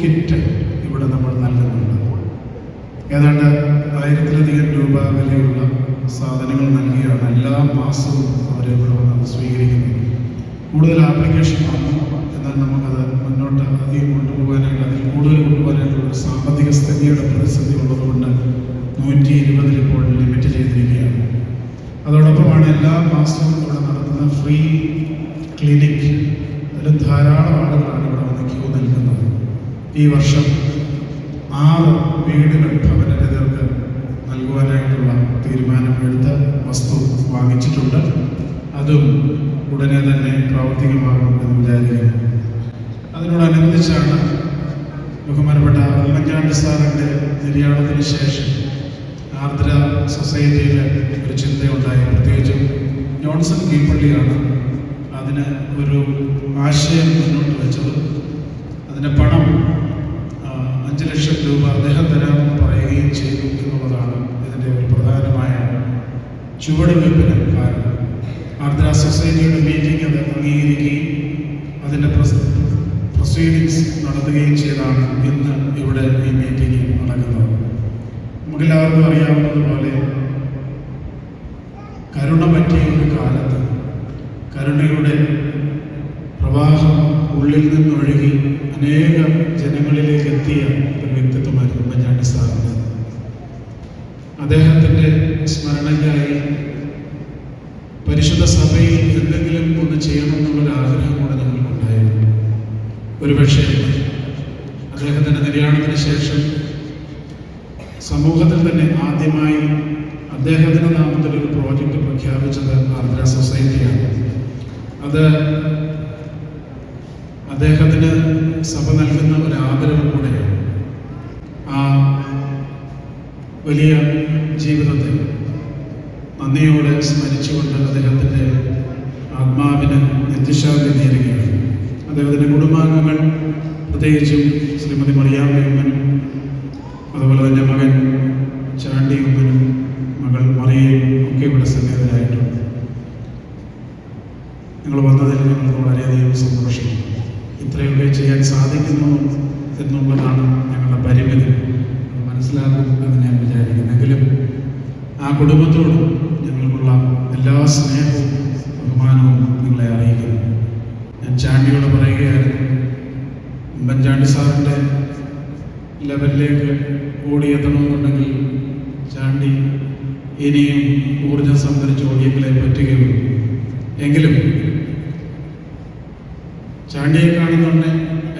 Kit ഇവിടെ നമ്മൾ നൽകുന്നുണ്ട്. ഏതാണ്ട് ആയിരത്തിലധികം രൂപ വിലയുള്ള സാധനങ്ങൾ നൽകിയാണ് എല്ലാ മാസവും അവർ ഇവിടെ വന്ന് സ്വീകരിക്കുന്നത്. കൂടുതൽ ആപ്ലിക്കേഷൻ വന്നു. എന്നാൽ നമുക്കത് മുന്നോട്ട് അധികം കൊണ്ടുപോകാനായിട്ട് അതിൽ കൂടുതൽ കൊണ്ടുപോകാനായിട്ടുള്ള സാമ്പത്തിക സ്ഥിതിയുടെ പ്രതിസന്ധി ഉള്ളതുകൊണ്ട് നൂറ്റി ഇരുപതിൽ ഇപ്പോൾ ലിമിറ്റ് ചെയ്തിരിക്കുകയാണ്. അതോടൊപ്പമാണ് എല്ലാ മാസവും ഇവിടെ നടത്തുന്ന ഫ്രീ ക്ലിനിക്. അതിൽ ധാരാളം ആളുകളാണ് ഇവിടെ വന്ന് ക്യൂ നിൽക്കുന്നത്. ഈ വർഷം ആറ് വീടുകൾ ഭവനരഹിതർക്ക് നൽകുവാനായിട്ടുള്ള തീരുമാനമെടുത്ത് വസ്തു വാങ്ങിച്ചിട്ടുണ്ട്. അതും ഉടനെ തന്നെ പ്രാവർത്തികമാകും എന്ന് വിചാരിക്കുന്നു. അതിനോടനുബന്ധിച്ചാണ് ബഹുമാനപ്പെട്ട ഉമ്മൻചാണ്ടി സാറിന്റെ നിര്യാണത്തിന് ശേഷം ആർദ്ര സൊസൈറ്റിയിൽ ഒരു ചിന്തയുണ്ടായി. പ്രത്യേകിച്ചും ജോൺസൺ കീപ്പള്ളിയാണ് അതിന് ഒരു ആശയം മുന്നോട്ട് വെച്ചത്. അതിന്റെ പണം അഞ്ച് ലക്ഷം രൂപ അദ്ദേഹം തരാമെന്ന് പറയുകയും ചെയ്തു എന്നുള്ളതാണ് ഇതിന്റെ ഒരു പ്രധാനമായ ചുവടുവയ്പ്പിന് കാരണം. ആർദ്ര സൊസൈറ്റിയുടെ മീറ്റിംഗ് അത് അംഗീകരിക്കുകയും അതിന്റെ പ്രൊസീഡിങ്സ് നടത്തുകയും ചെയ്താണ് ഇന്ന് ഇവിടെ ഈ മീറ്റിംഗ് നടക്കുന്നത്. നമുക്കെല്ലാവർക്കും അറിയാവുന്നതുപോലെ കരുണ പറ്റിയ ഒരു കാലത്ത് കരുണയുടെ പ്രവാഹം ഉള്ളിൽ നിന്നൊഴുകി അനേക ജനങ്ങളിലേക്ക് എത്തിയ ഒരു വ്യക്തിത്വമായിരുന്നു ഉമ്മൻചാണ്ടി സാറിന് അദ്ദേഹത്തിന്റെ സ്മരണയ്ക്കായി പരിശുദ്ധ സഭയിൽ എന്തെങ്കിലും ഒന്ന് ചെയ്യണമെന്നുള്ളൊരു ആഗ്രഹം കൂടെ ഞങ്ങൾക്കുണ്ടായിരുന്നു. ഒരുപക്ഷെ അദ്ദേഹത്തിന്റെ നിര്യാണത്തിന് ശേഷം സമൂഹത്തിൽ തന്നെ ആദ്യമായി അദ്ദേഹത്തിന്റെ നാമത്തിൽ ഒരു പ്രോജക്റ്റ് പ്രഖ്യാപിച്ചത് ആർദ്ര സൊസൈറ്റിയാണ്. അത് അദ്ദേഹത്തിന് സഭ നൽകുന്ന ഒരു ആദരവ് കൂടെയാണ് ആ വലിയ ജീവിതത്തെ നന്ദിയോടെ സ്മരിച്ചുകൊണ്ട് അദ്ദേഹത്തിന്റെ ആത്മാവിന് നിത്യശാന്തി നേരുകയാണ്. അദ്ദേഹത്തിന്റെ കുടുംബാംഗങ്ങൾ പ്രത്യേകിച്ചും ശ്രീമതി മറിയാമ്മയമ്മനും അതുപോലെ തന്നെ മകൻ ചാണ്ടി ഉമ്മനും മകൾ മറിയയും ഒക്കെ ഇവിടെ സന്നിഹിതരായിട്ടുണ്ട് നിങ്ങൾ വന്നതിൽ ഞങ്ങൾക്ക് വളരെയധികം സന്തോഷം ഇത്രയൊക്കെ ചെയ്യാൻ സാധിക്കുന്നു എന്നുള്ളതാണ് ഞങ്ങളുടെ പരിമിതി അത് മനസ്സിലാക്കും എന്ന് ഞാൻ വിചാരിക്കുന്നെങ്കിലും ആ കുടുംബത്തോടും ഞങ്ങൾക്കുള്ള എല്ലാ സ്നേഹവും ബഹുമാനവും നിങ്ങളെ അറിയിക്കുന്നു. ഞാൻ ചാണ്ടിയോട് പറയുകയായിരുന്നു ഉമ്മൻചാണ്ടി സാറിന്റെ ലെവലിലേക്ക് ഓടിയെത്തണമെന്നുണ്ടെങ്കിൽ ചാണ്ടി ഇനിയും ഊർജം സംഭരിച്ച് ഓടിയെങ്കിലേ പറ്റുകയുള്ളൂ. എങ്കിലും ചാണ്ടിയെ കാണുന്നുണ്ട്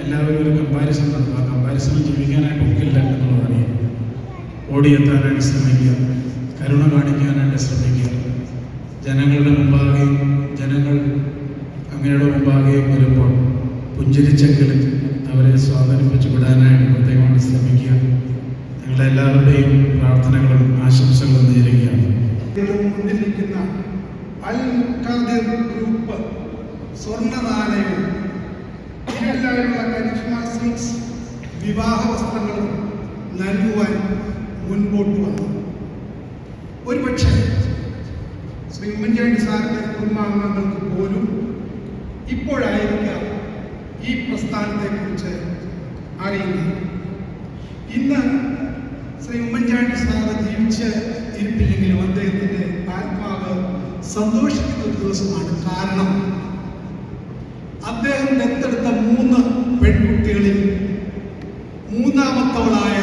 എല്ലാവരും ഒരു കമ്പാരിസൺ നടത്തുക ആ കമ്പാരിസണിൽ ജീവിക്കാനായിട്ട് ഒക്കില്ല എന്നുള്ളതാണ് ഓടിയെത്താനായിട്ട് ശ്രമിക്കുക. കരുണ കാണിക്കാനായിട്ട് ശ്രമിക്കുക. ജനങ്ങളുടെ മുമ്പാകെ ജനങ്ങൾ അങ്ങയുടെ മുമ്പാകെയും വരുമ്പോൾ പുഞ്ചിരിച്ചെങ്കിലും അവരെ സ്വാധീനിപ്പിച്ചു വിടാനായിട്ട് പ്രത്യേകമായി ശ്രമിക്കുക. നിങ്ങളുടെ എല്ലാവരുടെയും പ്രാർത്ഥനകളും ആശംസകളും നേരുകയാണ്. അൽ ഖാദിർ ഗ്രൂപ്പ് സ്വർണ നാണയവും ഇതിനെല്ലാവരുമുള്ള കരിഷ്മ സിൽക്സ് വിവാഹ വസ്ത്രങ്ങളും നൽകുവാൻ മുൻപോട്ട് വന്നു. ഒരുപക്ഷെ ശ്രീ ഉമ്മൻചാണ്ടി സാറിന്റെ കുടുംബാംഗങ്ങൾക്ക് പോലും ഇപ്പോഴായിരിക്കാം ഈ പ്രസ്ഥാനത്തെക്കുറിച്ച് അറിയുന്നത്. ഇന്ന് ശ്രീ ഉമ്മൻചാണ്ടി സാറ് ജീവിച്ച് ഇരിപ്പില്ലെങ്കിലും അദ്ദേഹത്തിന്റെ ആത്മാവ് സന്തോഷിക്കുന്ന ഒരു ദിവസമാണ് കാരണം അദ്ദേഹം ദത്തെടുത്ത മൂന്ന് പെൺകുട്ടികളിൽ മൂന്നാമത്തവളായ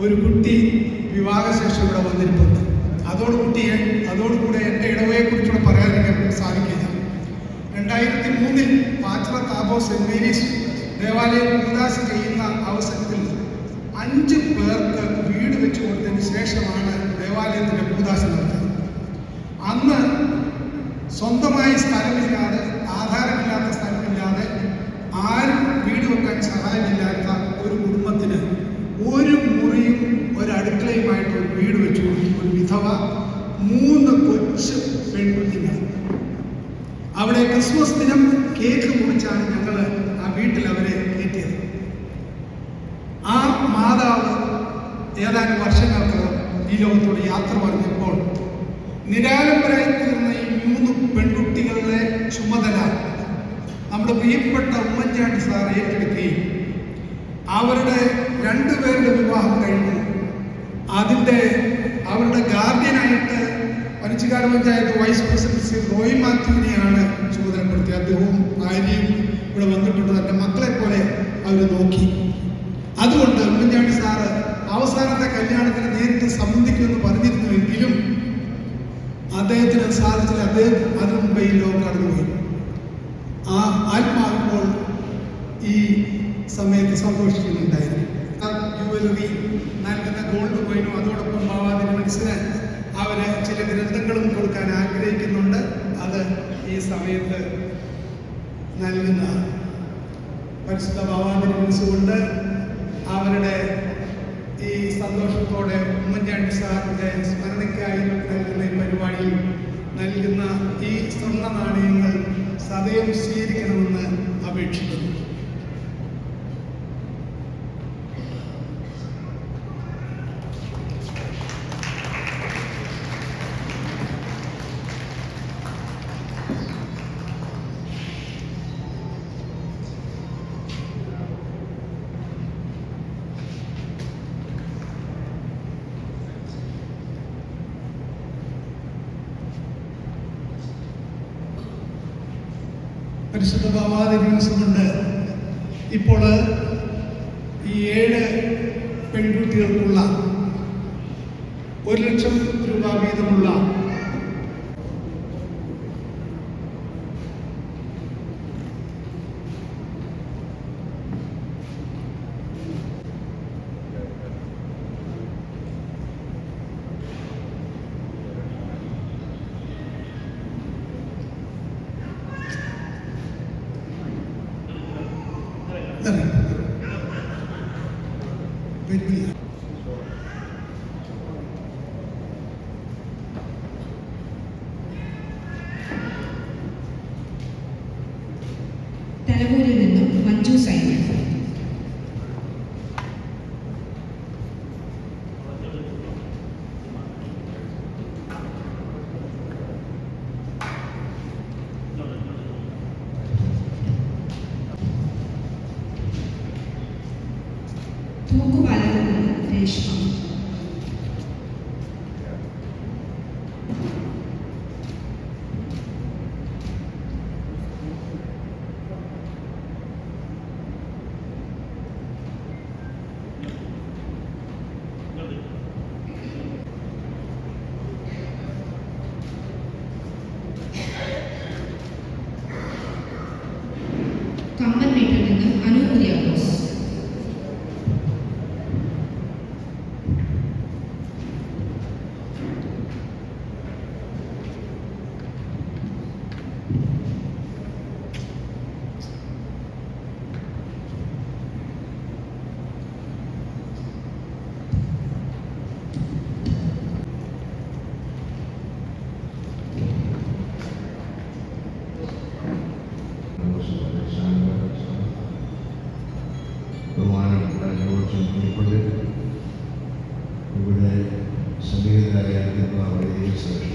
ഒരു കുട്ടി വിവാഹശേഷം ഇവിടെ വന്നിരിപ്പുണ്ട്. അതോടുകൂടി അതോടുകൂടെ എന്റെ ഇടവയെക്കുറിച്ചുകൂടെ പറയാതിരിക്കാൻ സാധിക്കില്ല. രണ്ടായിരത്തി മൂന്നിൽ പാത്ര താപോ സെന്റ് മേരീസ് ദേവാലയം ഉദാശ ചെയ്യുന്ന അവസരത്തിൽ അഞ്ച് പേർക്ക് വീട് വെച്ചു കൊടുത്തതിന് ശേഷമാണ് ദേവാലയത്തിന്റെ കൂതാശ നടത്തിയത് അന്ന് സ്വന്തമായി സ്ഥലമില്ലാതെ ആധാരമില്ലാത്ത സ്ഥലമില്ലാതെ ആരും വീട് വെക്കാൻ സഹായമില്ലാത്ത ഒരു കുടുംബത്തിന് ഒരു വീട് വെച്ചു കൊടുത്തു ഒരു വിധവ മൂന്ന് കൊച്ചു പെൺകുട്ടികൾ. അവിടെ ക്രിസ്മസ് ദിനം കേക്ക് മുറിച്ചാണ് ഞങ്ങൾ ആ വീട്ടിൽ അവരെ കയറ്റിയത്. ആ മാതാവ് ഏതാനും വർഷങ്ങൾക്ക് ഈ ലോകത്തോട് യാത്ര പറഞ്ഞപ്പോൾ നിരാലംബരായി തീർന്ന ഈ മൂന്ന് പെൺകുട്ടികളുടെ ചുമതല നമ്മുടെ പ്രിയപ്പെട്ട ഉമ്മൻചാണ്ടി സാർ ഏറ്റെടുക്കുകയും അവരുടെ രണ്ടുപേരുടെ വിവാഹം കഴിഞ്ഞു. അതിന്റെ അവരുടെ ഗാർഡിയനായിട്ട് പനച്ചിക്കാട് പഞ്ചായത്ത് വൈസ് പ്രസിഡന്റ് ശ്രീ റോയ് മാത്യുവിനെയാണ് ചുമതലപ്പെടുത്തിയത്. അദ്ദേഹവും ഭാര്യയും ഇവിടെ വന്നിട്ടുണ്ട്. തന്റെ മക്കളെ പോലെ അവർ നോക്കി. അതുകൊണ്ട് ഉമ്മൻചാണ്ടി സാറ് അവസാനത്തെ കല്യാണത്തിന് നേരിട്ട് സംബന്ധിക്കുമെന്ന് പറഞ്ഞിരുന്നുവെങ്കിലും അദ്ദേഹത്തിന് അത് സാധിച്ചില്ല. അദ്ദേഹം അതിനു മുമ്പേ ലോകം കടന്നുപോയി ആ ആത്മാവിപ്പോൾ ഈ സമയത്ത് സന്തോഷിക്കുന്നുണ്ടായിരുന്നു. ജുവലറി നൽകുന്ന ഗോൾഡ് കോയിനും അതോടൊപ്പം മനസ്സിലാൻ അവർ ചില ഗ്രന്ഥങ്ങളും കൊടുക്കാൻ ആഗ്രഹിക്കുന്നുണ്ട്. അത് ഈ സമയത്ത് നൽകുന്ന പരിശുദ്ധ ബാബാദിന് മനസ്സുകൊണ്ട് അവരുടെ ഈ സന്തോഷത്തോടെ ഉമ്മൻചാണ്ടി സാറിന്റെ സ്മരണയ്ക്കായി നൽകുന്ന ഈ പരിപാടിയിൽ നൽകുന്ന ഈ സ്വർണ നാണയങ്ങൾ സദയം സ്വീകരിക്കണമെന്ന് അപേക്ഷിക്കുന്നു. പരിശുദ്ധ ബാബാദി ദിവസമുണ്ട് ഇപ്പോൾ ഈ ഏഴ് പെൺകുട്ടികൾക്കുള്ള ഒരു ലക്ഷം രൂപ വീതമുള്ള ബഹുമാനപ്പെട്ട ജോർജ് ഉണ്ണിപ്പള്ളി ഇവിടെ സംഗീതരായിരിക്കുന്ന വലിയ ശ്രേഷ്ഠ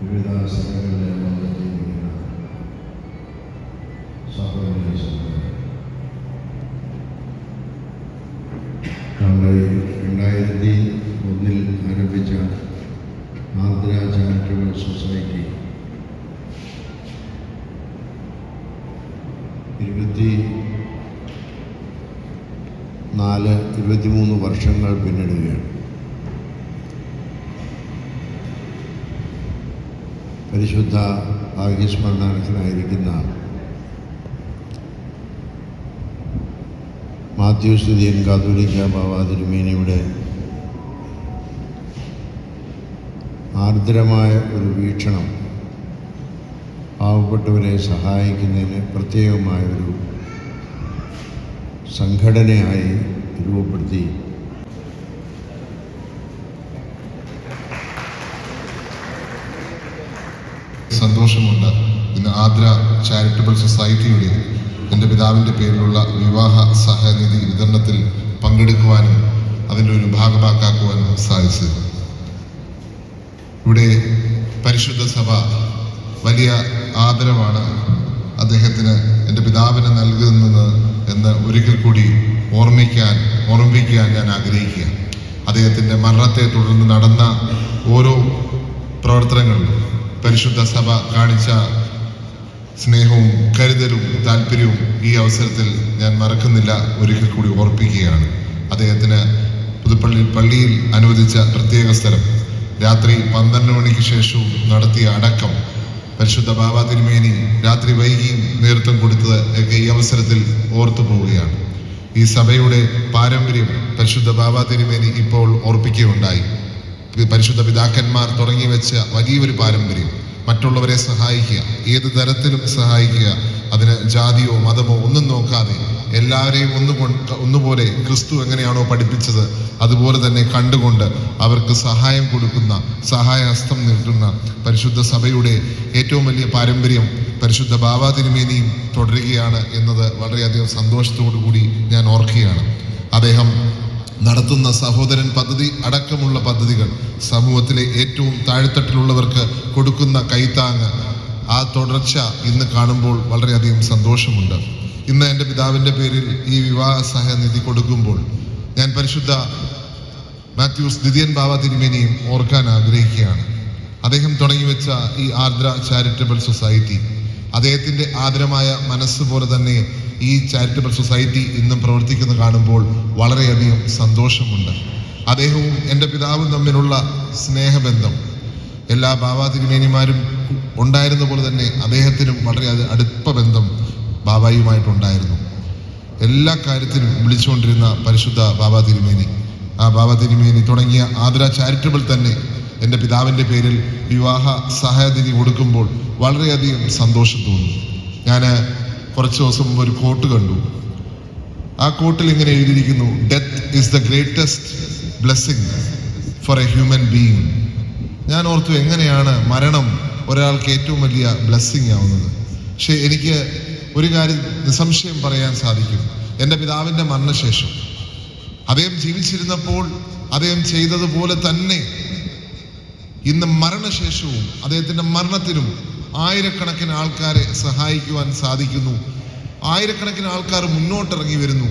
വിവിധ സ്ഥലങ്ങളിൽ വന്നെത്തിയിരിക്കുന്ന സഹോദരി രണ്ടായിരത്തി ഒന്നിൽ ആരംഭിച്ച ആന്ധ്ര ചാരിറ്റബിൾ സൊസൈറ്റി ഇരുപത്തി നാല് ഇരുപത്തിമൂന്ന് വർഷങ്ങൾ പിന്നിടുകയാണ്. പരിശുദ്ധ ഭാഗ്യസ്മരണാർത്ഥനായിരിക്കുന്ന മാത്യു സ്ഥിതിയൻ കാതോലിക്ക ബാബ തിരുമേനിയുടെ ആർദ്രമായ ഒരു വീക്ഷണം പാവപ്പെട്ടവരെ സഹായിക്കുന്നതിന് പ്രത്യേകമായ ഒരു സംഘടനയായി രൂപപ്പെടുത്തി. സന്തോഷമുണ്ട്. ഇന്ന് ആദ്ര ചാരിറ്റബിൾ സൊസൈറ്റിയുടെ എന്റെ പിതാവിന്റെ പേരിലുള്ള വിവാഹ സഹനിധി വിതരണത്തിൽ പങ്കെടുക്കുവാനും അതിന്റെ ഒരു ഭാഗമാക്കാക്കുവാനും സാധിച്ചത്. ഇവിടെ പരിശുദ്ധ സഭ വലിയ ആദരവാണ് അദ്ദേഹത്തിന് എന്റെ പിതാവിന് നൽകുന്നത് എന്ന് ഒരിക്കൽ കൂടി ഓർമ്മിക്കാൻ ഓർമ്മിപ്പിക്കാൻ ഞാൻ ആഗ്രഹിക്കുക അദ്ദേഹത്തിന്റെ മരണത്തെ തുടർന്ന് നടന്ന ഓരോ പ്രവർത്തനങ്ങളും പരിശുദ്ധ സഭ കാണിച്ച സ്നേഹവും കരുതലും താല്പര്യവും ഈ അവസരത്തിൽ ഞാൻ മറക്കുന്നില്ല ഒരിക്കൽ കൂടി ഓർപ്പിക്കുകയാണ്. അദ്ദേഹത്തിന് പുതുപ്പള്ളി പള്ളിയിൽ അനുവദിച്ച പ്രത്യേക സ്ഥലം. രാത്രി പന്ത്രണ്ട് മണിക്ക് ശേഷവും നടത്തിയ അടക്കം പരിശുദ്ധ ബാബ തിരുമേനി രാത്രി വൈകിയും നേതൃത്വം കൊടുത്തത് ഒക്കെ ഈ അവസരത്തിൽ ഓർത്തു പോവുകയാണ്. ഈ സഭയുടെ പാരമ്പര്യം പരിശുദ്ധ ബാബ തിരുമേനി ഇപ്പോൾ ഓർപ്പിക്കുകയുണ്ടായി. പരിശുദ്ധ പിതാക്കന്മാർ തുടങ്ങി വെച്ച വലിയൊരു പാരമ്പര്യം. മറ്റുള്ളവരെ സഹായിക്കുക ഏത് തരത്തിലും സഹായിക്കുക അതിന് ജാതിയോ മതമോ ഒന്നും നോക്കാതെ എല്ലാവരെയും ഒന്ന് ഒന്നുപോലെ ക്രിസ്തു എങ്ങനെയാണോ പഠിപ്പിച്ചത് അതുപോലെ തന്നെ കണ്ടുകൊണ്ട് അവർക്ക് സഹായം കൊടുക്കുന്ന സഹായഹസ്തം നീട്ടുന്ന പരിശുദ്ധ സഭയുടെ ഏറ്റവും വലിയ പാരമ്പര്യം പരിശുദ്ധ ബാബാ തിരുമേനിയും തുടരുകയാണ് എന്നത് വളരെയധികം സന്തോഷത്തോടു കൂടി ഞാൻ ഓർക്കുകയാണ്. അദ്ദേഹം നടത്തുന്ന സഹോദരൻ പദ്ധതി അടക്കമുള്ള പദ്ധതികൾ സമൂഹത്തിലെ ഏറ്റവും താഴ്ത്തട്ടിലുള്ളവർക്ക് കൊടുക്കുന്ന കൈത്താങ്ങ് ആ തുടർച്ച ഇന്ന് കാണുമ്പോൾ വളരെയധികം സന്തോഷമുണ്ട്. ഇന്ന് എന്റെ പിതാവിന്റെ പേരിൽ ഈ വിവാഹ സഹനിധി കൊടുക്കുമ്പോൾ ഞാൻ പരിശുദ്ധ മാത്യൂസ് ദിദിയൻ ബാബ തിരുമേനിയും ഓർക്കാൻ ആഗ്രഹിക്കുകയാണ്. അദ്ദേഹം തുടങ്ങി വെച്ച ഈ ആർദ്ര ചാരിറ്റബിൾ സൊസൈറ്റി അദ്ദേഹത്തിന്റെ ആദരമായ മനസ്സ് പോലെ തന്നെ ഈ ചാരിറ്റബിൾ സൊസൈറ്റി ഇന്നും പ്രവർത്തിക്കുന്ന കാണുമ്പോൾ വളരെയധികം സന്തോഷമുണ്ട്. അദ്ദേഹവും എന്റെ പിതാവും തമ്മിലുള്ള സ്നേഹബന്ധം എല്ലാ ബാബാ തിരുമേനിമാരും ഉണ്ടായിരുന്ന പോലെ തന്നെ അദ്ദേഹത്തിനും വളരെ അടുപ്പ ബന്ധം ബാബായുമായിട്ടുണ്ടായിരുന്നു. എല്ലാ കാര്യത്തിനും വിളിച്ചുകൊണ്ടിരുന്ന പരിശുദ്ധ ബാബാ തിരുമേനി. ആ ബാബാ തിരുമേനി തുടങ്ങിയ ആതിര ചാരിറ്റബിൾ തന്നെ എന്റെ പിതാവിന്റെ പേരിൽ വിവാഹ സഹായനിധി കൊടുക്കുമ്പോൾ വളരെയധികം സന്തോഷം തോന്നുന്നു ഞാൻ കുറച്ച് ദിവസം മുമ്പ് ഒരു കോട്ട് കണ്ടു. ആ കോട്ടിൽ ഇങ്ങനെ എഴുതിയിരിക്കുന്നു death is the greatest blessing for a human being ഞാൻ ഓർത്തു എങ്ങനെയാണ് മരണം ഒരാൾക്ക് ഏറ്റവും വലിയ ബ്ലെസ്സിങ് ആവുന്നത്? പക്ഷേ എനിക്ക് ഒരു കാര്യം നിസ്സംശയം പറയാൻ സാധിക്കും. എന്റെ പിതാവിന്റെ മരണശേഷം. അദ്ദേഹം ജീവിച്ചിരുന്നപ്പോൾ അദ്ദേഹം ചെയ്തതുപോലെ തന്നെ. ഇന്ന് മരണശേഷവും അദ്ദേഹത്തിന്റെ മരണത്തിനും ആയിരക്കണക്കിന് ആൾക്കാരെ സഹായിക്കുവാൻ സാധിക്കുന്നു. ആയിരക്കണക്കിന് ആൾക്കാർ മുന്നോട്ടിറങ്ങി വരുന്നു.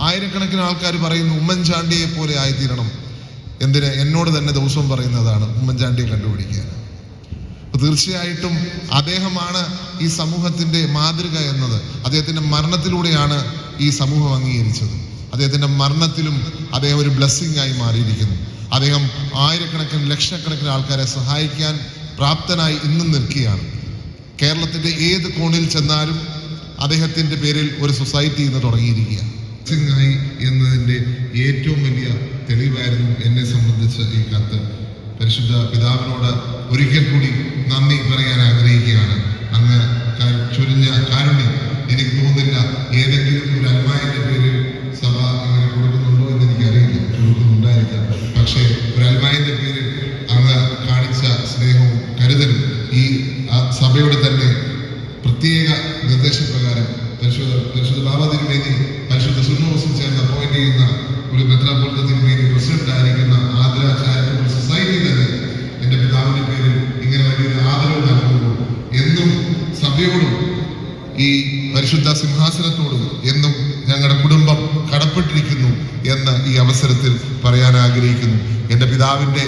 ആയിരക്കണക്കിന് ആൾക്കാർ പറയുന്നു ഉമ്മൻചാണ്ടിയെ പോലെ ആയിത്തീരണം. എന്തിന്? എന്നോട് തന്നെ ദിവസവും പറയുന്നതാണ് ഉമ്മൻചാണ്ടിയെ കണ്ടുപിടിക്കാൻ. തീർച്ചയായിട്ടും അദ്ദേഹമാണ് ഈ സമൂഹത്തിന്റെ മാതൃക എന്നത്. അദ്ദേഹത്തിന്റെ മരണത്തിലൂടെയാണ് ഈ സമൂഹം അംഗീകരിച്ചത്. അദ്ദേഹത്തിന്റെ മരണത്തിലും അദ്ദേഹം ഒരു ബ്ലെസ്സിങ് ആയി മാറിയിരിക്കുന്നു. അദ്ദേഹം ആയിരക്കണക്കിന് ലക്ഷക്കണക്കിന് ആൾക്കാരെ സഹായിക്കാൻ പ്രാപ്തനായി ഇന്നും നിൽക്കുകയാണ്. കേരളത്തിന്റെ ഏത് കോണിൽ ചെന്നാലും അദ്ദേഹത്തിന്റെ പേരിൽ ഒരു സൊസൈറ്റി ഇന്ന് തുടങ്ങിയിരിക്കുകയാണ്. ബ്ലെസ്സിങ് ആയി എന്നതിന്റെ ഏറ്റവും വലിയ തെളിവായിരുന്നു എന്നെ സംബന്ധിച്ച് ഈ കത്ത്. പരിശുദ്ധ പിതാവിനോട് ഒരിക്കൽ കൂടി നന്ദി പറയാൻ ആഗ്രഹിക്കുകയാണ്. അങ്ങ് ചുരിഞ്ഞ കാരുണ്യം എനിക്ക് തോന്നുന്നില്ല. ഏതെങ്കിലും ഒരു അൽമായന്റെ പേരിൽ സഭ അങ്ങനെ കൊടുക്കുന്നുണ്ടോ എന്ന് എനിക്കറിയില്ല. കൊടുക്കുന്നുണ്ടായിരിക്കാം. പക്ഷേ ഒരു അൽമായന്റെ പേരിൽ അങ്ങ് കാണിച്ച സ്നേഹവും കരുതലും ഈ സഭയുടെ തന്നെ പ്രത്യേക നിർദ്ദേശപ്രകാരം പരിശുദ്ധ പരിശുദ്ധ ബാബ തിരുമേനി പരിശുദ്ധ സുന്നോസും ചേർന്ന് അപ്പോയിന്റ് ചെയ്യുന്ന ഒരു മെത്രാപോളിത്ത തിരുമേനി പരിശുദ്ധ സിംഹാസനത്തോടും എന്നും ഞങ്ങളുടെ കുടുംബം കടപ്പെട്ടിരിക്കുന്നു എന്ന് ഈ അവസരത്തിൽ പറയാൻ ആഗ്രഹിക്കുന്നു. എന്റെ പിതാവിന്റെ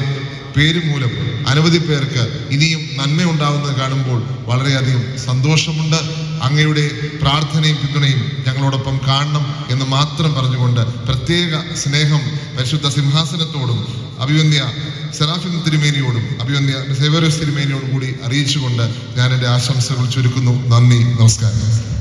പേര് മൂലം അനവധി പേർക്ക് ഇനിയും നന്മയുണ്ടാവുന്നത് കാണുമ്പോൾ വളരെയധികം സന്തോഷമുണ്ട്. അങ്ങയുടെ പ്രാർത്ഥനയും പിന്തുണയും ഞങ്ങളോടൊപ്പം കാണണം എന്ന് മാത്രം പറഞ്ഞുകൊണ്ട് പ്രത്യേക സ്നേഹം പരിശുദ്ധ സിംഹാസനത്തോടും അഭിവന്യ സെറാഫിൻ തിരുമേനിയോടും അഭിവന്യ സേവരോസ് തിരുമേനിയോടും കൂടി അറിയിച്ചുകൊണ്ട് ഞാൻ എന്റെ ആശംസകൾ ചുരുക്കുന്നു. നന്ദി നമസ്കാരം.